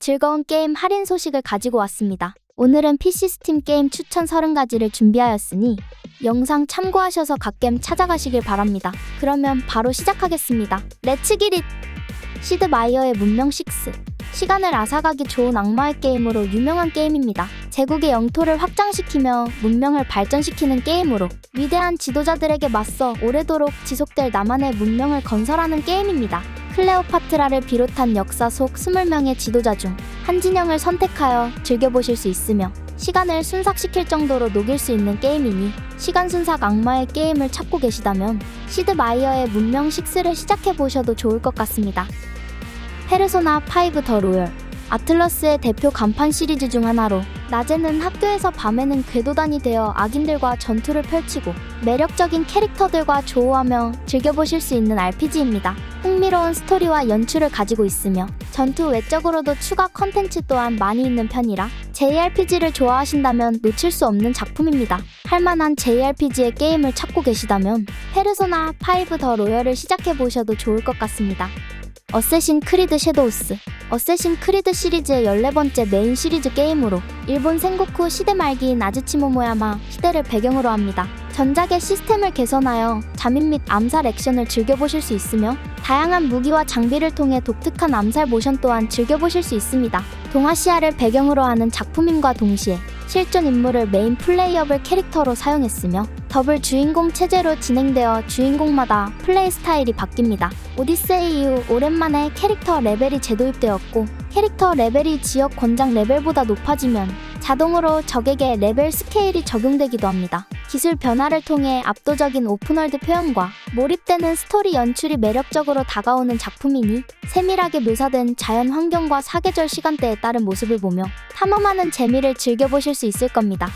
즐거운 게임 할인 소식을 가지고 왔습니다. 오늘은 PC 스팀 게임 추천 30가지를 준비하였으니 영상 참고하셔서 갓겜 찾아가시길 바랍니다. 그러면 바로 시작하겠습니다. 렛츠 기릿! 시드 마이어의 문명 6 시간을 앗아가기 좋은 악마의 게임으로 유명한 게임입니다. 제국의 영토를 확장시키며 문명을 발전시키는 게임으로 위대한 지도자들에게 맞서 오래도록 지속될 나만의 문명을 건설하는 게임입니다. 클레오파트라를 비롯한 역사 속 20명의 지도자 중 한 진영을 선택하여 즐겨보실 수 있으며 시간을 순삭시킬 정도로 녹일 수 있는 게임이니 시간 순삭 악마의 게임을 찾고 계시다면 시드 마이어의 문명 6를 시작해 보셔도 좋을 것 같습니다. 페르소나 5 더 로열 아틀러스의 대표 간판 시리즈 중 하나로 낮에는 학교에서 밤에는 궤도단이 되어 악인들과 전투를 펼치고 매력적인 캐릭터들과 조우하며 즐겨보실 수 있는 RPG입니다. 흥미로운 스토리와 연출을 가지고 있으며 전투 외적으로도 추가 컨텐츠 또한 많이 있는 편이라 JRPG를 좋아하신다면 놓칠 수 없는 작품입니다. 할만한 JRPG의 게임을 찾고 계시다면 페르소나 5 더 로열을 시작해보셔도 좋을 것 같습니다. 어쌔신 크리드 섀도우스 어쌔신 크리드 시리즈의 14번째 메인 시리즈 게임으로 일본 생고쿠 시대 말기인 아즈치 모모야마 시대를 배경으로 합니다. 전작의 시스템을 개선하여 잠입 및 암살 액션을 즐겨보실 수 있으며 다양한 무기와 장비를 통해 독특한 암살 모션 또한 즐겨보실 수 있습니다. 동아시아를 배경으로 하는 작품임과 동시에 실존 인물을 메인 플레이어블 캐릭터로 사용했으며 더블 주인공 체제로 진행되어 주인공마다 플레이 스타일이 바뀝니다. 오디세이 이후 오랜만에 캐릭터 레벨이 재도입되었고 캐릭터 레벨이 지역 권장 레벨보다 높아지면 자동으로 적에게 레벨 스케일이 적용되기도 합니다. 기술 변화를 통해 압도적인 오픈월드 표현과 몰입되는 스토리 연출이 매력적으로 다가오는 작품이니 세밀하게 묘사된 자연 환경과 사계절 시간대에 따른 모습을 보며 탐험하는 재미를 즐겨보실 수 있을 겁니다.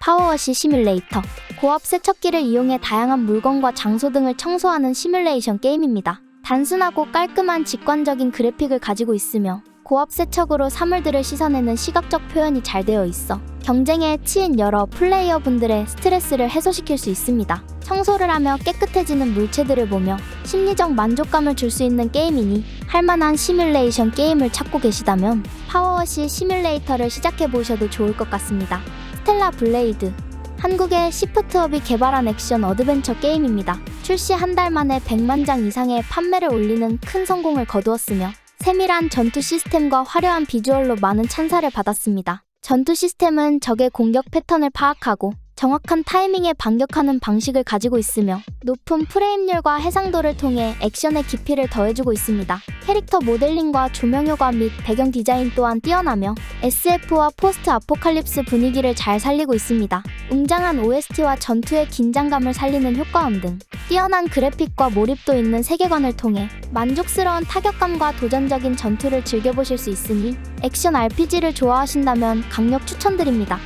파워워시 시뮬레이터 고압 세척기를 이용해 다양한 물건과 장소 등을 청소하는 시뮬레이션 게임입니다. 단순하고 깔끔한 직관적인 그래픽을 가지고 있으며 고압 세척으로 사물들을 씻어내는 시각적 표현이 잘 되어 있어 경쟁에 치인 여러 플레이어분들의 스트레스를 해소시킬 수 있습니다. 청소를 하며 깨끗해지는 물체들을 보며 심리적 만족감을 줄 수 있는 게임이니 할만한 시뮬레이션 게임을 찾고 계시다면 파워워시 시뮬레이터를 시작해 보셔도 좋을 것 같습니다. 스텔라 블레이드 한국의 시프트업이 개발한 액션 어드벤처 게임입니다. 출시 한 달 만에 100만 장 이상의 판매를 올리는 큰 성공을 거두었으며 세밀한 전투 시스템과 화려한 비주얼로 많은 찬사를 받았습니다. 전투 시스템은 적의 공격 패턴을 파악하고 정확한 타이밍에 반격하는 방식을 가지고 있으며 높은 프레임률과 해상도를 통해 액션의 깊이를 더해주고 있습니다. 캐릭터 모델링과 조명 효과 및 배경 디자인 또한 뛰어나며 SF와 포스트 아포칼립스 분위기를 잘 살리고 있습니다. 웅장한 OST와 전투의 긴장감을 살리는 효과음 등 뛰어난 그래픽과 몰입도 있는 세계관을 통해 만족스러운 타격감과 도전적인 전투를 즐겨보실 수 있으니 액션 RPG를 좋아하신다면 강력 추천드립니다.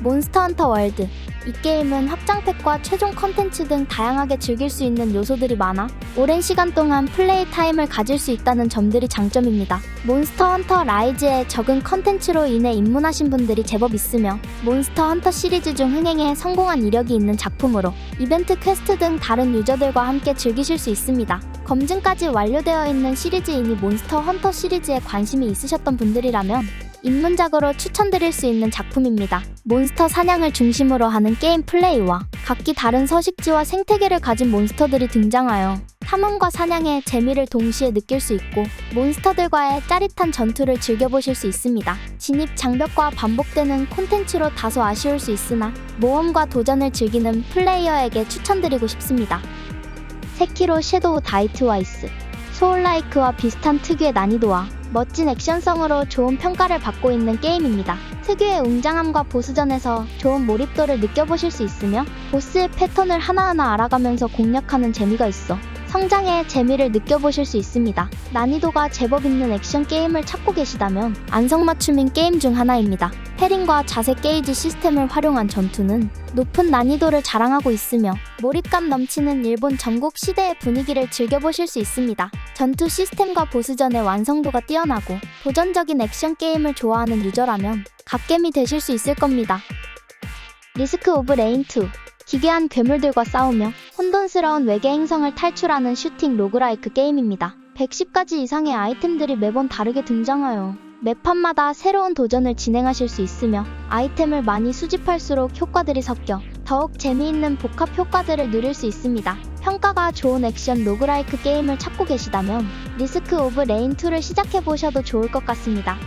몬스터 헌터 월드 이 게임은 확장팩과 최종 컨텐츠 등 다양하게 즐길 수 있는 요소들이 많아 오랜 시간 동안 플레이 타임을 가질 수 있다는 점들이 장점입니다. 몬스터 헌터 라이즈의 적은 컨텐츠로 인해 입문하신 분들이 제법 있으며 몬스터 헌터 시리즈 중 흥행에 성공한 이력이 있는 작품으로 이벤트 퀘스트 등 다른 유저들과 함께 즐기실 수 있습니다. 검증까지 완료되어 있는 시리즈이니 몬스터 헌터 시리즈에 관심이 있으셨던 분들이라면 입문작으로 추천드릴 수 있는 작품입니다. 몬스터 사냥을 중심으로 하는 게임 플레이와 각기 다른 서식지와 생태계를 가진 몬스터들이 등장하여 탐험과 사냥의 재미를 동시에 느낄 수 있고 몬스터들과의 짜릿한 전투를 즐겨보실 수 있습니다. 진입 장벽과 반복되는 콘텐츠로 다소 아쉬울 수 있으나 모험과 도전을 즐기는 플레이어에게 추천드리고 싶습니다. 세키로 섀도우 다이트와이스 소울라이크와 비슷한 특유의 난이도와 멋진 액션성으로 좋은 평가를 받고 있는 게임입니다. 특유의 웅장함과 보스전에서 좋은 몰입도를 느껴보실 수 있으며 보스의 패턴을 하나하나 알아가면서 공략하는 재미가 있어 성장의 재미를 느껴보실 수 있습니다. 난이도가 제법 있는 액션 게임을 찾고 계시다면 안성맞춤인 게임 중 하나입니다. 패링과 자세 게이지 시스템을 활용한 전투는 높은 난이도를 자랑하고 있으며 몰입감 넘치는 일본 전국 시대의 분위기를 즐겨보실 수 있습니다. 전투 시스템과 보스전의 완성도가 뛰어나고 도전적인 액션 게임을 좋아하는 유저라면 갓겜이 되실 수 있을 겁니다. 리스크 오브 레인 2 기괴한 괴물들과 싸우며 혼돈스러운 외계 행성을 탈출하는 슈팅 로그라이크 게임입니다. 110가지 이상의 아이템들이 매번 다르게 등장하여 매판마다 새로운 도전을 진행하실 수 있으며 아이템을 많이 수집할수록 효과들이 섞여 더욱 재미있는 복합 효과들을 누릴 수 있습니다. 평가가 좋은 액션 로그라이크 게임을 찾고 계시다면 리스크 오브 레인 2를 시작해 보셔도 좋을 것 같습니다.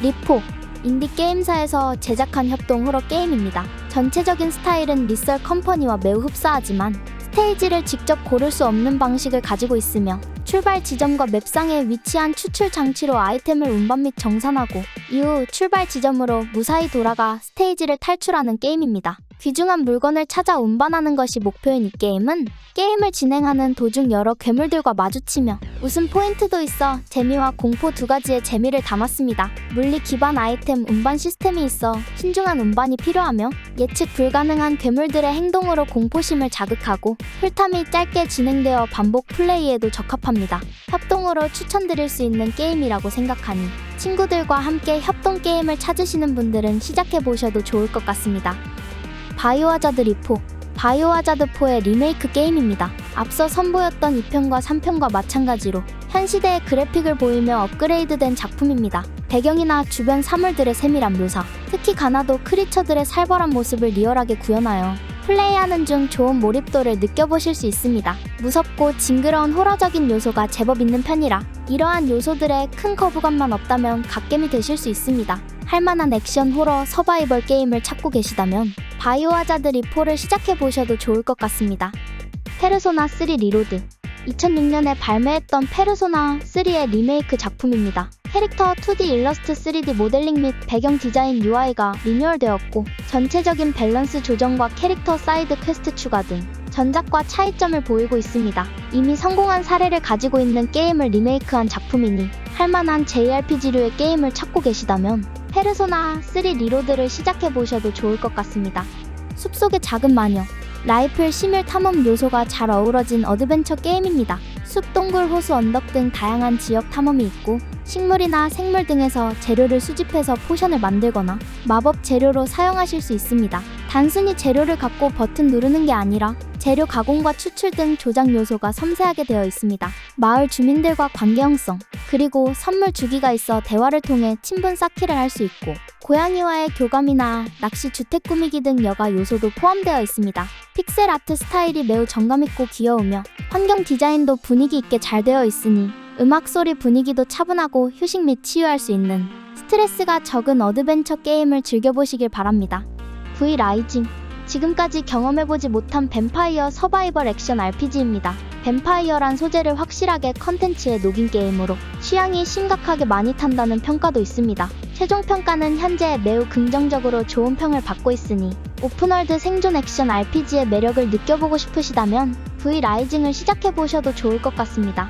리포 인디 게임사에서 제작한 협동 호러 게임입니다. 전체적인 스타일은 리썰 컴퍼니와 매우 흡사하지만 스테이지를 직접 고를 수 없는 방식을 가지고 있으며 출발 지점과 맵상에 위치한 추출 장치로 아이템을 운반 및 정산하고 이후 출발 지점으로 무사히 돌아가 스테이지를 탈출하는 게임입니다. 귀중한 물건을 찾아 운반하는 것이 목표인 이 게임은 게임을 진행하는 도중 여러 괴물들과 마주치며 웃음 포인트도 있어 재미와 공포 두 가지의 재미를 담았습니다. 물리 기반 아이템 운반 시스템이 있어 신중한 운반이 필요하며 예측 불가능한 괴물들의 행동으로 공포심을 자극하고 풀탐이 짧게 진행되어 반복 플레이에도 적합합니다. 협동으로 추천드릴 수 있는 게임이라고 생각하니 친구들과 함께 협동 게임을 찾으시는 분들은 시작해 보셔도 좋을 것 같습니다. 바이오하자드 리포 바이오하자드 4의 리메이크 게임입니다. 앞서 선보였던 2편과 3편과 마찬가지로 현 시대의 그래픽을 보이며 업그레이드된 작품입니다. 배경이나 주변 사물들의 세밀한 묘사, 특히 가나도 크리처들의 살벌한 모습을 리얼하게 구현하여 플레이하는 중 좋은 몰입도를 느껴보실 수 있습니다. 무섭고 징그러운 호러적인 요소가 제법 있는 편이라 이러한 요소들에 큰 거부감만 없다면 갓겜이 되실 수 있습니다. 할만한 액션 호러 서바이벌 게임을 찾고 계시다면 바이오하자드 리포를 시작해 보셔도 좋을 것 같습니다. 페르소나 3 리로드 2006년에 발매했던 페르소나 3의 리메이크 작품입니다. 캐릭터 2D 일러스트 3D 모델링 및 배경 디자인 UI가 리뉴얼되었고 전체적인 밸런스 조정과 캐릭터 사이드 퀘스트 추가 등 전작과 차이점을 보이고 있습니다. 이미 성공한 사례를 가지고 있는 게임을 리메이크한 작품이니 할만한 JRPG류의 게임을 찾고 계시다면 페르소나 3 리로드를 시작해 보셔도 좋을 것 같습니다. 숲속의 작은 마녀 라이플 심율 탐험 요소가 잘 어우러진 어드벤처 게임입니다. 숲, 동굴, 호수, 언덕 등 다양한 지역 탐험이 있고 식물이나 생물 등에서 재료를 수집해서 포션을 만들거나 마법 재료로 사용하실 수 있습니다. 단순히 재료를 갖고 버튼 누르는 게 아니라 재료 가공과 추출 등 조작 요소가 섬세하게 되어 있습니다. 마을 주민들과 관계 형성, 그리고 선물 주기가 있어 대화를 통해 친분 쌓기를 할 수 있고 고양이와의 교감이나 낚시 주택 꾸미기 등 여가 요소도 포함되어 있습니다. 픽셀 아트 스타일이 매우 정감 있고 귀여우며 환경 디자인도 분위기 있게 잘 되어 있으니 음악 소리 분위기도 차분하고 휴식 및 치유할 수 있는 스트레스가 적은 어드벤처 게임을 즐겨보시길 바랍니다. V 라이징 지금까지 경험해보지 못한 뱀파이어 서바이벌 액션 RPG입니다. 뱀파이어란 소재를 확실하게 컨텐츠에 녹인 게임으로 취향이 심각하게 많이 탄다는 평가도 있습니다. 최종 평가는 현재 매우 긍정적으로 좋은 평을 받고 있으니 오픈월드 생존 액션 RPG의 매력을 느껴보고 싶으시다면 V 라이징을 시작해보셔도 좋을 것 같습니다.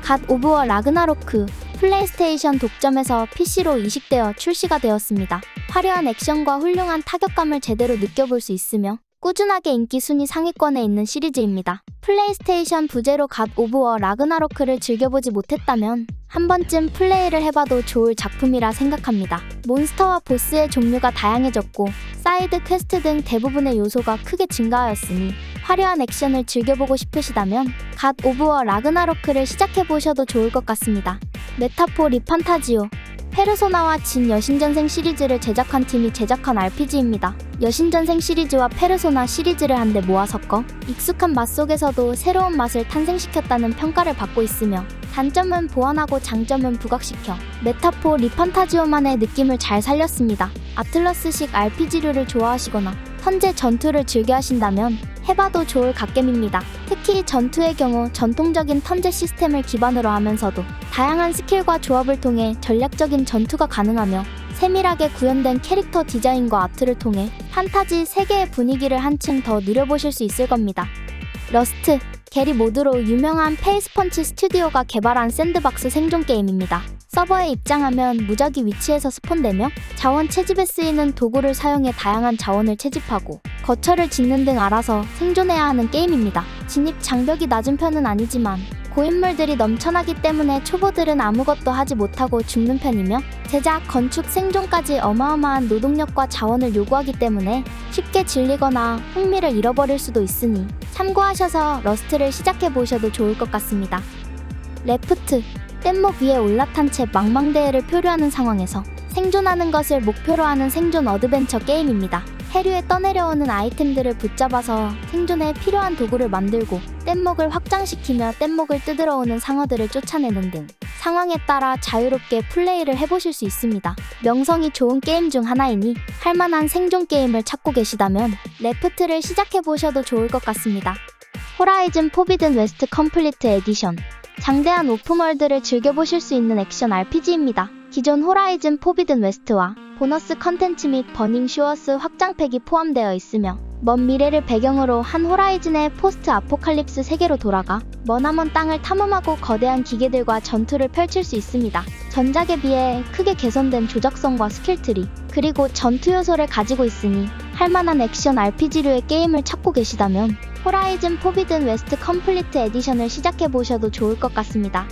갓 오브워 라그나로크 플레이스테이션 독점에서 PC로 이식되어 출시가 되었습니다. 화려한 액션과 훌륭한 타격감을 제대로 느껴볼 수 있으며 꾸준하게 인기 순위 상위권에 있는 시리즈입니다. 플레이스테이션 부제로 갓 오브 워 라그나로크를 즐겨보지 못했다면 한 번쯤 플레이를 해봐도 좋을 작품이라 생각합니다. 몬스터와 보스의 종류가 다양해졌고 사이드 퀘스트 등 대부분의 요소가 크게 증가하였으니 화려한 액션을 즐겨보고 싶으시다면 갓 오브 워 라그나로크를 시작해보셔도 좋을 것 같습니다. 메타포 리판타지오 페르소나와 진 여신전생 시리즈를 제작한 팀이 제작한 RPG입니다. 여신전생 시리즈와 페르소나 시리즈를 한데 모아 섞어 익숙한 맛 속에서도 새로운 맛을 탄생시켰다는 평가를 받고 있으며 단점은 보완하고 장점은 부각시켜 메타포 리판타지오만의 느낌을 잘 살렸습니다. 아틀러스식 RPG류를 좋아하시거나 현재 전투를 즐겨 하신다면 해봐도 좋을 갓겜입니다. 특히 전투의 경우 전통적인 턴제 시스템을 기반으로 하면서도 다양한 스킬과 조합을 통해 전략적인 전투가 가능하며 세밀하게 구현된 캐릭터 디자인과 아트를 통해 판타지 세계의 분위기를 한층 더 누려보실 수 있을 겁니다. 러스트 게리 모드로 유명한 페이스펀치 스튜디오가 개발한 샌드박스 생존 게임입니다. 서버에 입장하면 무작위 위치에서 스폰되며 자원 채집에 쓰이는 도구를 사용해 다양한 자원을 채집하고 거처를 짓는 등 알아서 생존해야 하는 게임입니다. 진입 장벽이 낮은 편은 아니지만 고인물들이 넘쳐나기 때문에 초보들은 아무것도 하지 못하고 죽는 편이며 제작, 건축, 생존까지 어마어마한 노동력과 자원을 요구하기 때문에 쉽게 질리거나 흥미를 잃어버릴 수도 있으니 참고하셔서 러스트를 시작해 보셔도 좋을 것 같습니다. 레프트, 뗏목 위에 올라탄 채 망망대해를 표류하는 상황에서 생존하는 것을 목표로 하는 생존 어드벤처 게임입니다. 해류에 떠내려오는 아이템들을 붙잡아서 생존에 필요한 도구를 만들고 뗏목을 확장시키며 뗏목을 뜯으러 오는 상어들을 쫓아내는 등 상황에 따라 자유롭게 플레이를 해보실 수 있습니다. 명성이 좋은 게임 중 하나이니 할만한 생존 게임을 찾고 계시다면 레프트를 시작해보셔도 좋을 것 같습니다. 호라이즌 포비든 웨스트 컴플리트 에디션 장대한 오픈월드를 즐겨보실 수 있는 액션 RPG입니다. 기존 호라이즌 포비든 웨스트와 보너스 컨텐츠 및 버닝 슈어스 확장팩이 포함되어 있으며 먼 미래를 배경으로 한 호라이즌의 포스트 아포칼립스 세계로 돌아가 머나먼 땅을 탐험하고 거대한 기계들과 전투를 펼칠 수 있습니다. 전작에 비해 크게 개선된 조작성과 스킬트리 그리고 전투 요소를 가지고 있으니 할만한 액션 RPG류의 게임을 찾고 계시다면 호라이즌 포비든 웨스트 컴플리트 에디션을 시작해보셔도 좋을 것 같습니다.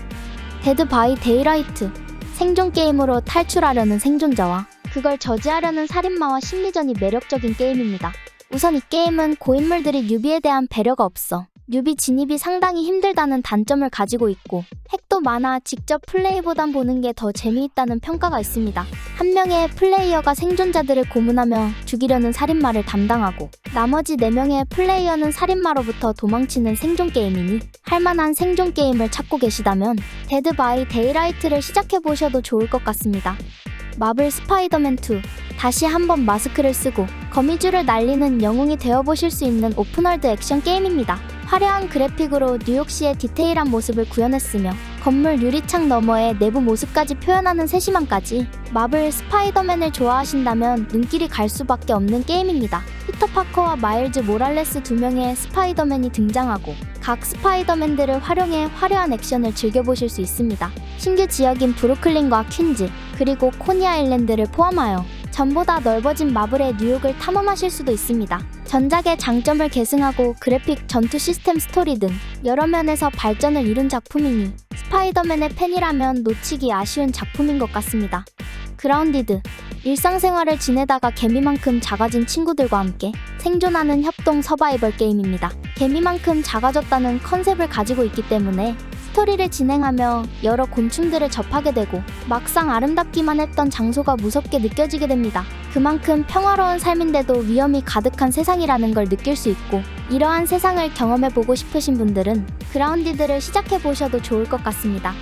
데드 바이 데이라이트 생존 게임으로 탈출하려는 생존자와 그걸 저지하려는 살인마와 심리전이 매력적인 게임입니다. 우선 이 게임은 고인물들이 뉴비에 대한 배려가 없어 뉴비 진입이 상당히 힘들다는 단점을 가지고 있고 핵도 많아 직접 플레이보단 보는 게 더 재미있다는 평가가 있습니다. 한 명의 플레이어가 생존자들을 고문하며 죽이려는 살인마를 담당하고 나머지 4명의 플레이어는 살인마로부터 도망치는 생존 게임이니 할만한 생존 게임을 찾고 계시다면 데드 바이 데이라이트를 시작해보셔도 좋을 것 같습니다. 마블 스파이더맨 2 다시 한번 마스크를 쓰고 거미줄을 날리는 영웅이 되어보실 수 있는 오픈월드 액션 게임입니다. 화려한 그래픽으로 뉴욕시의 디테일한 모습을 구현했으며 건물 유리창 너머의 내부 모습까지 표현하는 세심함까지 마블 스파이더맨을 좋아하신다면 눈길이 갈 수밖에 없는 게임입니다. 피터 파커와 마일즈 모랄레스 두 명의 스파이더맨이 등장하고 각 스파이더맨들을 활용해 화려한 액션을 즐겨보실 수 있습니다. 신규 지역인 브루클린과 퀸즈 그리고 코니 아일랜드를 포함하여 전보다 넓어진 마블의 뉴욕을 탐험하실 수도 있습니다. 전작의 장점을 계승하고 그래픽, 전투 시스템, 스토리 등 여러 면에서 발전을 이룬 작품이니 스파이더맨의 팬이라면 놓치기 아쉬운 작품인 것 같습니다. 그라운디드 일상생활을 지내다가 개미만큼 작아진 친구들과 함께 생존하는 협동 서바이벌 게임입니다. 개미만큼 작아졌다는 컨셉을 가지고 있기 때문에 스토리를 진행하며 여러 곤충들을 접하게 되고 막상 아름답기만 했던 장소가 무섭게 느껴지게 됩니다. 그만큼 평화로운 삶인데도 위험이 가득한 세상이라는 걸 느낄 수 있고 이러한 세상을 경험해보고 싶으신 분들은 그라운디드를 시작해보셔도 좋을 것 같습니다.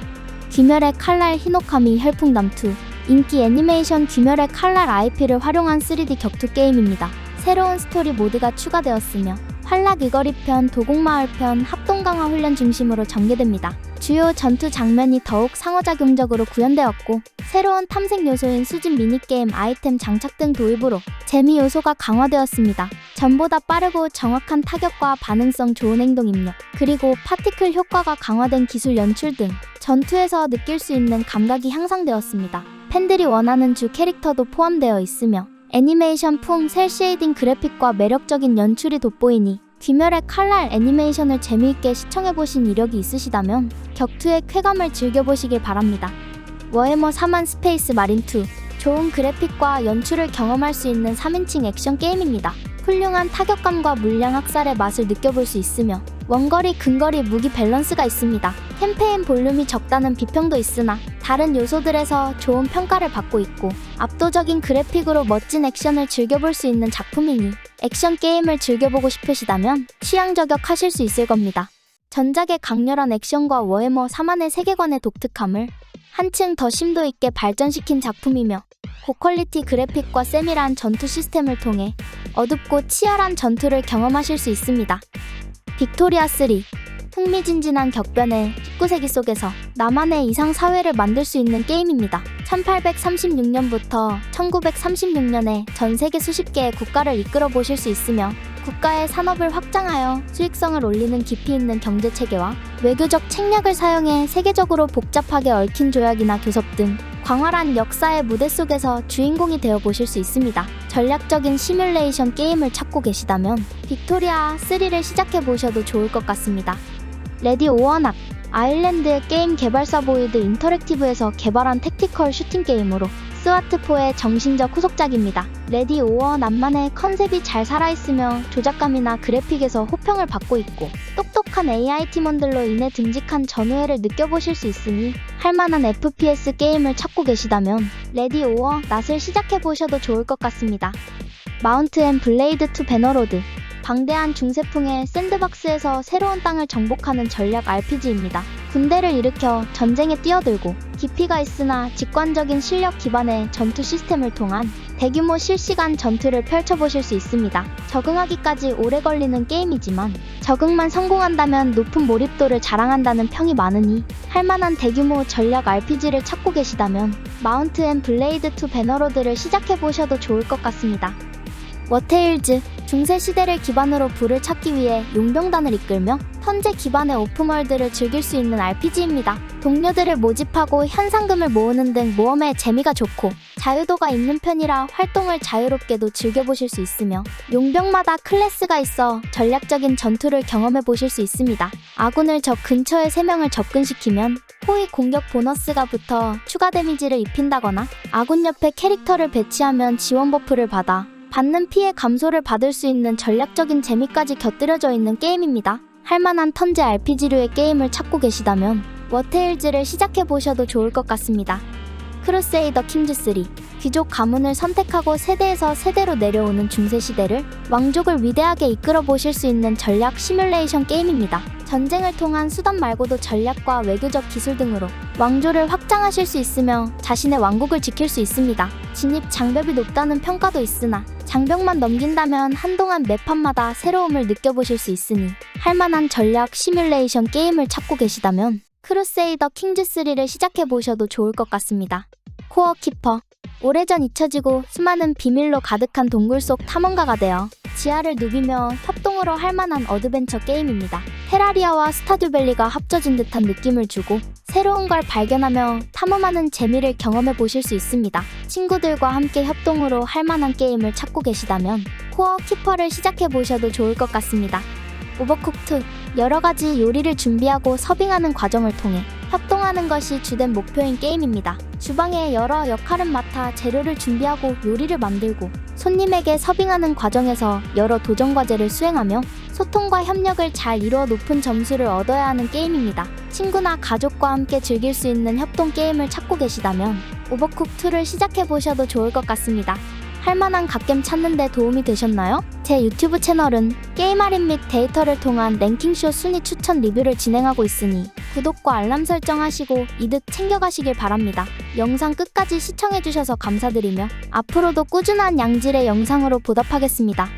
귀멸의 칼날 히노카미 혈풍담2 인기 애니메이션 귀멸의 칼날 IP를 활용한 3D 격투 게임입니다. 새로운 스토리 모드가 추가되었으며 활락 이거리편, 도곡마을편, 합동강화 훈련 중심으로 전개됩니다. 주요 전투 장면이 더욱 상호작용적으로 구현되었고 새로운 탐색 요소인 수집 미니게임 아이템 장착 등 도입으로 재미 요소가 강화되었습니다. 전보다 빠르고 정확한 타격과 반응성 좋은 행동 입력, 그리고 파티클 효과가 강화된 기술 연출 등 전투에서 느낄 수 있는 감각이 향상되었습니다. 팬들이 원하는 주 캐릭터도 포함되어 있으며 애니메이션 풍 셀 쉐이딩 그래픽과 매력적인 연출이 돋보이니 귀멸의 칼날 애니메이션을 재미있게 시청해보신 이력이 있으시다면 격투의 쾌감을 즐겨보시길 바랍니다. 워해머 4만 스페이스 마린2 좋은 그래픽과 연출을 경험할 수 있는 3인칭 액션 게임입니다. 훌륭한 타격감과 물량 학살의 맛을 느껴볼 수 있으며 원거리 근거리 무기 밸런스가 있습니다. 캠페인 볼륨이 적다는 비평도 있으나 다른 요소들에서 좋은 평가를 받고 있고 압도적인 그래픽으로 멋진 액션을 즐겨볼 수 있는 작품이니 액션 게임을 즐겨보고 싶으시다면 취향 저격하실 수 있을 겁니다. 전작의 강렬한 액션과 워해머 4만의 세계관의 독특함을 한층 더 심도 있게 발전시킨 작품이며 고퀄리티 그래픽과 세밀한 전투 시스템을 통해 어둡고 치열한 전투를 경험하실 수 있습니다. 빅토리아 3 흥미진진한 격변의 19세기 속에서 나만의 이상 사회를 만들 수 있는 게임입니다. 1836년부터 1936년에 전 세계 수십 개의 국가를 이끌어 보실 수 있으며 국가의 산업을 확장하여 수익성을 올리는 깊이 있는 경제 체계와 외교적 책략을 사용해 세계적으로 복잡하게 얽힌 조약이나 교섭 등 광활한 역사의 무대 속에서 주인공이 되어 보실 수 있습니다. 전략적인 시뮬레이션 게임을 찾고 계시다면 빅토리아 3를 시작해 보셔도 좋을 것 같습니다. 레디 오어낙 아일랜드의 게임 개발사 보이드 인터랙티브에서 개발한 택티컬 슈팅 게임으로 스와트4의 정신적 후속작입니다. 레디 오어 낫만의 컨셉이 잘 살아있으며 조작감이나 그래픽에서 호평을 받고 있고 똑똑 신속한 AI 팀원들로 인해 듬직한 전우회를 느껴보실 수 있으니 할만한 FPS 게임을 찾고 계시다면 레디 오어 낫을 시작해보셔도 좋을 것 같습니다. 마운트 앤 블레이드 2 배너로드 방대한 중세풍의 샌드박스에서 새로운 땅을 정복하는 전략 RPG입니다. 군대를 일으켜 전쟁에 뛰어들고 깊이가 있으나 직관적인 실력 기반의 전투 시스템을 통한 대규모 실시간 전투를 펼쳐보실 수 있습니다. 적응하기까지 오래 걸리는 게임이지만 적응만 성공한다면 높은 몰입도를 자랑한다는 평이 많으니 할만한 대규모 전략 RPG를 찾고 계시다면 마운트 앤 블레이드 2 배너로드를 시작해보셔도 좋을 것 같습니다. 워테일즈 중세 시대를 기반으로 부를 찾기 위해 용병단을 이끌며 턴제 기반의 오픈월드를 즐길 수 있는 RPG입니다. 동료들을 모집하고 현상금을 모으는 등 모험에 재미가 좋고 자유도가 있는 편이라 활동을 자유롭게도 즐겨보실 수 있으며 용병마다 클래스가 있어 전략적인 전투를 경험해 보실 수 있습니다. 아군을 적 근처에 3명을 접근시키면 호위 공격 보너스가 붙어 추가 데미지를 입힌다거나 아군 옆에 캐릭터를 배치하면 지원 버프를 받아 받는 피해 감소를 받을 수 있는 전략적인 재미까지 곁들여져 있는 게임입니다. 할만한 턴제 RPG류의 게임을 찾고 계시다면 워테일즈를 시작해 보셔도 좋을 것 같습니다. 크루세이더 킹즈3 귀족 가문을 선택하고 세대에서 세대로 내려오는 중세 시대를 왕족을 위대하게 이끌어 보실 수 있는 전략 시뮬레이션 게임입니다. 전쟁을 통한 수단 말고도 전략과 외교적 기술 등으로 왕조를 확장하실 수 있으며 자신의 왕국을 지킬 수 있습니다. 진입 장벽이 높다는 평가도 있으나 장벽만 넘긴다면 한동안 매판마다 새로움을 느껴보실 수 있으니 할만한 전략 시뮬레이션 게임을 찾고 계시다면 크루세이더 킹즈3를 시작해보셔도 좋을 것 같습니다. 코어 키퍼 오래전 잊혀지고 수많은 비밀로 가득한 동굴 속 탐험가가 되어 지하를 누비며 협동으로 할 만한 어드벤처 게임입니다. 테라리아와 스타듀밸리가 합쳐진 듯한 느낌을 주고 새로운 걸 발견하며 탐험하는 재미를 경험해 보실 수 있습니다. 친구들과 함께 협동으로 할 만한 게임을 찾고 계시다면 코어 키퍼를 시작해 보셔도 좋을 것 같습니다. 오버쿡2 여러 가지 요리를 준비하고 서빙하는 과정을 통해 협동하는 것이 주된 목표인 게임입니다. 주방에 여러 역할을 맡아 재료를 준비하고 요리를 만들고 손님에게 서빙하는 과정에서 여러 도전 과제를 수행하며 소통과 협력을 잘 이루어 높은 점수를 얻어야 하는 게임입니다. 친구나 가족과 함께 즐길 수 있는 협동 게임을 찾고 계시다면 오버쿡2를 시작해 보셔도 좋을 것 같습니다. 할만한 갓겜 찾는 데 도움이 되셨나요? 제 유튜브 채널은 게임 할인 및 데이터를 통한 랭킹쇼 순위 추천 리뷰를 진행하고 있으니 구독과 알람 설정하시고 이득 챙겨가시길 바랍니다. 영상 끝까지 시청해주셔서 감사드리며 앞으로도 꾸준한 양질의 영상으로 보답하겠습니다.